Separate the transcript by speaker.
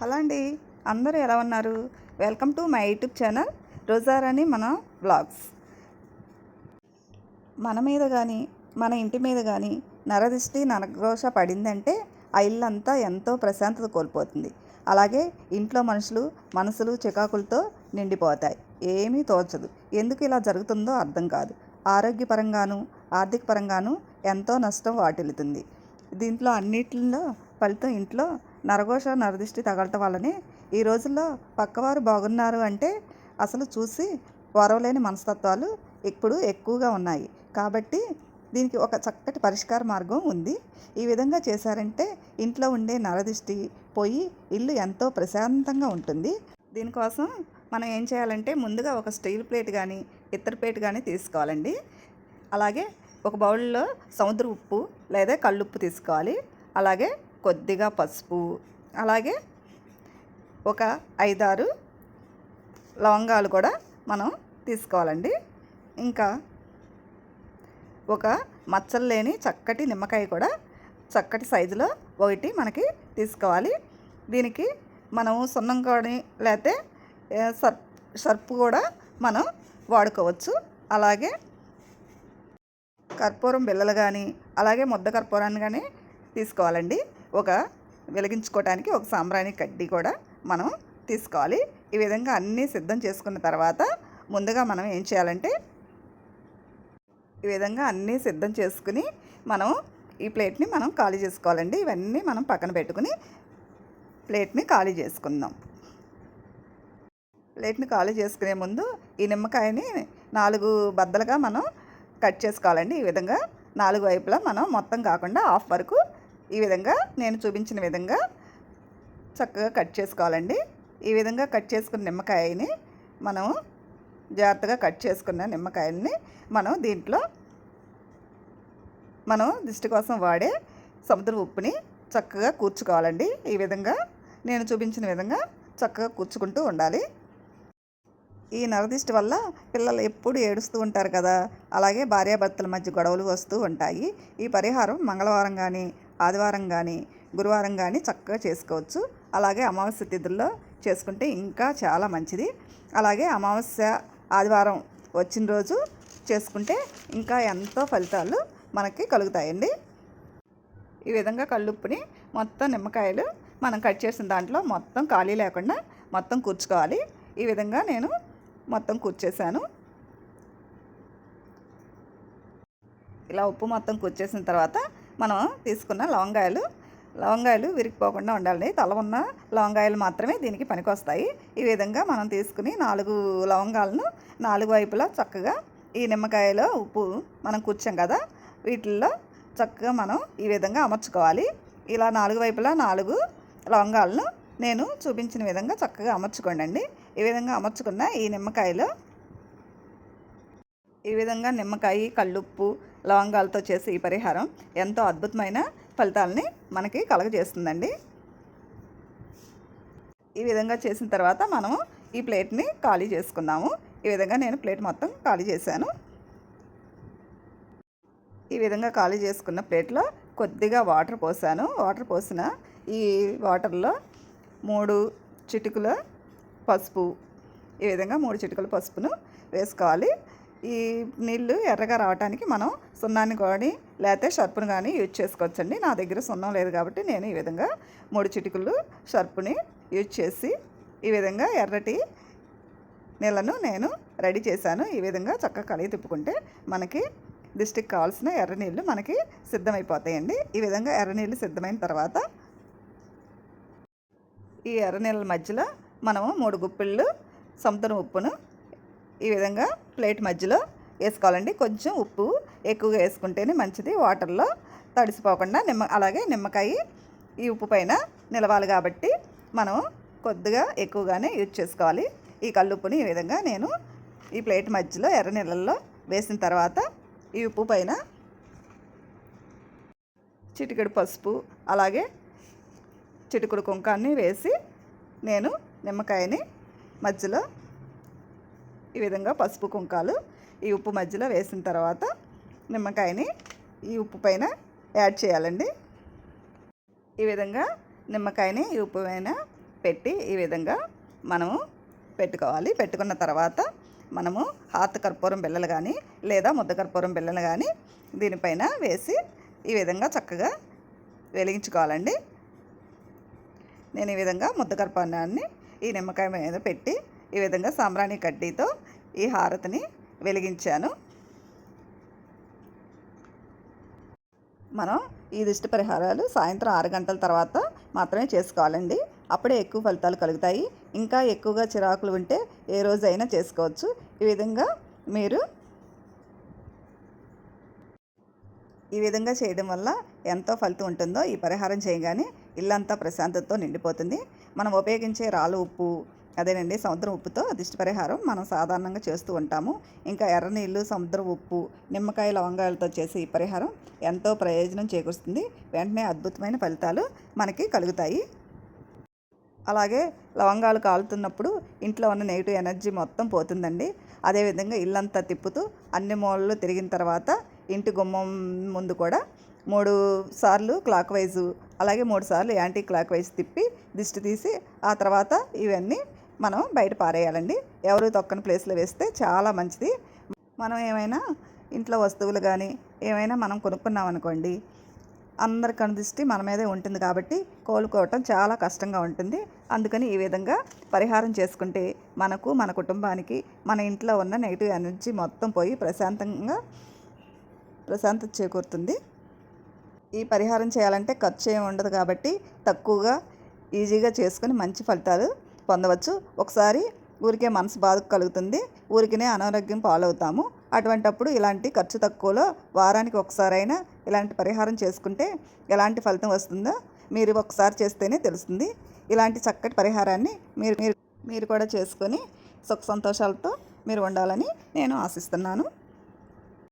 Speaker 1: Hello అండి అందరూ ఎలా ఉన్నారు? Welcome to my YouTube channel Rojarani మన బ్లాగ్స్. మన మీద కానీ మన ఇంటి మీద కానీ నరదిష్టి నరఘోష పడిందంటే ఆ ఇల్లంతా ఎంతో ప్రశాంతత కోల్పోతుంది. అలాగే ఇంట్లో మనుషులు మనసులు చికాకులతో నిండిపోతాయి. ఏమీ తోచదు. ఎందుకు ఇలా జరుగుతుందో అర్థం కాదు. ఆరోగ్యపరంగాను ఆర్థిక పరంగాను ఎంతో నష్టం వాటిల్లుతుంది. దీంట్లో అన్నిటిలో ఫలితం ఇంట్లో నరఘోష నరదిష్టి తగలటం వల్లనే ఈ రోజుల్లో పక్కవారు బాగున్నారు అంటే అసలు చూసి వరవలేని మనస్తత్వాలు ఇప్పుడు ఎక్కువగా ఉన్నాయి. కాబట్టి దీనికి ఒక చక్కటి పరిష్కార మార్గం ఉంది. ఈ విధంగా చేశారంటే ఇంట్లో ఉండే నరదిష్టి పోయి ఇల్లు ఎంతో ప్రశాంతంగా ఉంటుంది. దీనికోసం మనం ఏం చేయాలంటే ముందుగా ఒక స్టీల్ ప్లేట్ కానీ ఇత్తడి ప్లేట్ కానీ తీసుకోవాలండి. అలాగే ఒక బౌల్లో సముద్ర ఉప్పు లేదా కళ్ళుప్పు తీసుకోవాలి. అలాగే కొద్దిగా పసుపు అలాగే ఒక ఐదారు లవంగాలు కూడా మనం తీసుకోవాలండి. ఇంకా ఒక మచ్చలు లేని చక్కటి నిమ్మకాయ కూడా చక్కటి సైజులో ఒకటి మనకి తీసుకోవాలి. దీనికి మనం సున్నం కానీ లేకపోతే సర్ప్ సర్పు కూడా మనం వాడుకోవచ్చు. అలాగే కర్పూరం బిళ్ళలు కానీ అలాగే ముద్ద కర్పూరాన్ని కానీ తీసుకోవాలండి. ఒక వెలిగించుకోవడానికి ఒక సాంబ్రాణి కడ్డీ కూడా మనం తీసుకోవాలి. ఈ విధంగా అన్నీ సిద్ధం చేసుకున్న తర్వాత ముందుగా మనం ఏం చేయాలంటే ఈ విధంగా అన్నీ సిద్ధం చేసుకుని మనం ఈ ప్లేట్ని మనం ఖాళీ చేసుకోవాలండి. ఇవన్నీ మనం పక్కన పెట్టుకుని ప్లేట్ని ఖాళీ చేసుకుందాం. ప్లేట్ని ఖాళీ చేసుకునే ముందు ఈ నిమ్మకాయని నాలుగు బద్దలుగా మనం కట్ చేసుకోవాలండి. ఈ విధంగా నాలుగు వైపులా మనం మొత్తం కాకుండా హాఫ్ వరకు ఈ విధంగా నేను చూపించిన విధంగా చక్కగా కట్ చేసుకోవాలండి. ఈ విధంగా కట్ చేసుకున్న నిమ్మకాయని మనం జాగ్రత్తగా కట్ చేసుకున్న నిమ్మకాయల్ని మనం దీంట్లో మనం దిష్టి కోసం వాడే సముద్ర ఉప్పుని చక్కగా కూర్చుకోవాలండి. ఈ విధంగా నేను చూపించిన విధంగా చక్కగా కూర్చుకుంటూ ఉండాలి. ఈ నరదిష్టి వల్ల పిల్లలు ఎప్పుడు ఏడుస్తూ ఉంటారు కదా. అలాగే భార్యాభర్తల మధ్య గొడవలు వస్తూ ఉంటాయి. ఈ పరిహారం మంగళవారం కానీ ఆదివారం కానీ గురువారం కానీ చక్కగా చేసుకోవచ్చు. అలాగే అమావాస్య తిథుల్లో చేసుకుంటే ఇంకా చాలా మంచిది. అలాగే అమావాస్య ఆదివారం వచ్చిన రోజు చేసుకుంటే ఇంకా ఎంతో ఫలితాలు మనకి కలుగుతాయండి. ఈ విధంగా కళ్ళుప్పుని మొత్తం నిమ్మకాయలు మనం కట్ చేసిన దాంట్లో మొత్తం ఖాళీ లేకుండా మొత్తం కూర్చుకోవాలి. ఈ విధంగా నేను మొత్తం కూర్చేసాను ఇలా ఉప్పు మొత్తం కూర్చేసిన తర్వాత మనం తీసుకున్న లవంగాయలు. లవంగాయలు విరిగిపోకుండా ఉండాలి తల ఉన్న లవంగాయలు మాత్రమే దీనికి పనికొస్తాయి. ఈ విధంగా మనం తీసుకుని నాలుగు లవంగాలను నాలుగు వైపులా చక్కగా ఈ నిమ్మకాయలో ఉప్పు మనం కూర్చాం కదా వీటిల్లో చక్కగా మనం ఈ విధంగా అమర్చుకోవాలి. ఇలా నాలుగు వైపులా నాలుగు లవంగాలను నేను చూపించిన విధంగా చక్కగా అమర్చుకోండి ఈ విధంగా అమర్చుకున్న ఈ నిమ్మకాయలో ఈ విధంగా నిమ్మకాయ కళ్ళుప్పు లవంగాలతో చేసే ఈ పరిహారం ఎంతో అద్భుతమైన ఫలితాలని మనకి కలగజేస్తుందండి. ఈ విధంగా చేసిన తర్వాత మనము ఈ ప్లేట్ని ఖాళీ చేసుకుందాము. ఈ విధంగా నేను ప్లేట్ మొత్తం ఖాళీ చేశాను. ఈ విధంగా ఖాళీ చేసుకున్న ప్లేట్లో కొద్దిగా వాటర్ పోసాను. వాటర్ పోసిన ఈ వాటర్లో మూడు చిటికల పసుపు ఈ విధంగా మూడు చిటికల పసుపును వేసుకోవాలి. ఈ నీళ్ళు ఎర్రగా రావడానికి మనం సున్నాన్ని కానీ లేకపోతే షర్పును కానీ యూజ్ చేసుకోవచ్చండి. నా దగ్గర సున్నం లేదు కాబట్టి నేను ఈ విధంగా మూడు చిటికలు షర్పుని యూజ్ చేసి ఈ విధంగా ఎర్రటి నీళ్ళను నేను రెడీ చేశాను. ఈ విధంగా చక్కగా కలిగి తిప్పుకుంటే మనకి దిష్టికి కావాల్సిన ఎర్ర నీళ్ళు మనకి సిద్ధమైపోతాయండి. ఈ విధంగా ఎర్ర నీళ్ళు సిద్ధమైన తర్వాత ఈ ఎర్ర నీళ్ళ మధ్యలో మనము మూడు గుప్పిళ్ళు సముద్రం ఉప్పును ఈ విధంగా ప్లేట్ మధ్యలో వేసుకోవాలండి. కొంచెం ఉప్పు ఎక్కువగా వేసుకుంటేనే మంచిది. వాటర్లో తడిసిపోకుండా నిమ్మ అలాగే నిమ్మకాయ ఈ ఉప్పు పైన నిలవాలి కాబట్టి మనం కొద్దిగా ఎక్కువగానే యూజ్ చేసుకోవాలి. ఈ కల్లుప్పుని ఈ విధంగా నేను ఈ ప్లేట్ మధ్యలో ఎర్ర నీళ్ళల్లో వేసిన తర్వాత ఈ ఉప్పు పైన చిటికెడు పసుపు అలాగే చిటికుడు కుంకాన్ని వేసి నేను నిమ్మకాయని మధ్యలో ఈ విధంగా పసుపు కుంకాలు ఈ ఉప్పు మధ్యలో వేసిన తర్వాత నిమ్మకాయని ఈ ఉప్పు పైన యాడ్ చేయాలండి. ఈ విధంగా నిమ్మకాయని ఈ ఉప్పు పైన పెట్టి ఈ విధంగా మనము పెట్టుకోవాలి. పెట్టుకున్న తర్వాత మనము హాత్ కర్పూరం బిళ్ళలు కానీ లేదా ముద్ద కర్పూరం బిళ్ళలు కానీ దీనిపైన వేసి ఈ విధంగా చక్కగా వెలిగించుకోవాలండి. నేను ఈ విధంగా ముద్ద కర్పూరాన్ని ఈ నిమ్మకాయ మీద పెట్టి ఈ విధంగా సాంబ్రాణి కడ్డీతో ఈ హారతిని వెలిగించాను. మనం ఈ దిష్టి పరిహారాలు సాయంత్రం ఆరు గంటల తర్వాత మాత్రమే చేసుకోవాలండి. అప్పుడే ఎక్కువ ఫలితాలు కలుగుతాయి. ఇంకా ఎక్కువగా చిరాకులు ఉంటే ఏ రోజైనా చేసుకోవచ్చు. ఈ విధంగా మీరు ఈ విధంగా చేయడం వల్ల ఎంతో ఫలితం ఉంటుందో ఈ పరిహారం చేయగానే ఇల్లంతా ప్రశాంతతతో నిండిపోతుంది. మనం ఉపయోగించే రాళ్ళు ఉప్పు అదేనండి సముద్రం ఉప్పుతో దిష్టి పరిహారం మనం సాధారణంగా చేస్తూ ఉంటాము. ఇంకా ఎర్ర నీళ్ళు సముద్రం ఉప్పు నిమ్మకాయ లవంగాలతో చేసే ఈ పరిహారం ఎంతో ప్రయోజనం చేకూరుస్తుంది. వెంటనే అద్భుతమైన ఫలితాలు మనకి కలుగుతాయి. అలాగే లవంగాలు కాలుతున్నప్పుడు ఇంట్లో ఉన్న నెగిటివ్ ఎనర్జీ మొత్తం పోతుందండి. అదేవిధంగా ఇల్లంతా తిప్పుతూ అన్ని మూలలు తిరిగిన తర్వాత ఇంటి గుమ్మం ముందు కూడా మూడు సార్లు క్లాక్ వైజు అలాగే మూడు సార్లు యాంటీ క్లాక్ వైజ్ తిప్పి దిష్టి తీసి ఆ తర్వాత ఇవన్నీ మనం బయట పారేయాలండి. ఎవరు తొక్కని ప్లేస్లో వేస్తే చాలా మంచిది. మనం ఏమైనా ఇంట్లో వస్తువులు కానీ ఏమైనా మనం కొనుక్కున్నాం అనుకోండి అందరి కనుదృష్టి మన మీదే ఉంటుంది కాబట్టి కోలుకోవటం చాలా కష్టంగా ఉంటుంది. అందుకని ఈ విధంగా పరిహారం చేసుకుంటే మనకు మన కుటుంబానికి మన ఇంట్లో ఉన్న నెగిటివ్ ఎనర్జీ మొత్తం పోయి ప్రశాంతంగా ప్రశాంతత చేకూరుతుంది. ఈ పరిహారం చేయాలంటే ఖర్చు ఏమి ఉండదు కాబట్టి తక్కువగా ఈజీగా చేసుకుని మంచి ఫలితాలు పొందవచ్చు. ఒకసారి ఊరికే మనసు బాధ కలుగుతుంది. ఊరికినే అనారోగ్యం పాలవుతాము. అటువంటప్పుడు ఇలాంటి ఖర్చు తక్కువలో వారానికి ఒకసారైనా ఇలాంటి పరిహారం చేసుకుంటే ఎలాంటి ఫలితం వస్తుందో మీరు ఒకసారి చేస్తేనే తెలుస్తుంది. ఇలాంటి చక్కటి పరిహారాన్ని మీరు మీరు మీరు కూడా చేసుకొని సుఖ సంతోషాలతో మీరు ఉండాలని నేను ఆశిస్తున్నాను.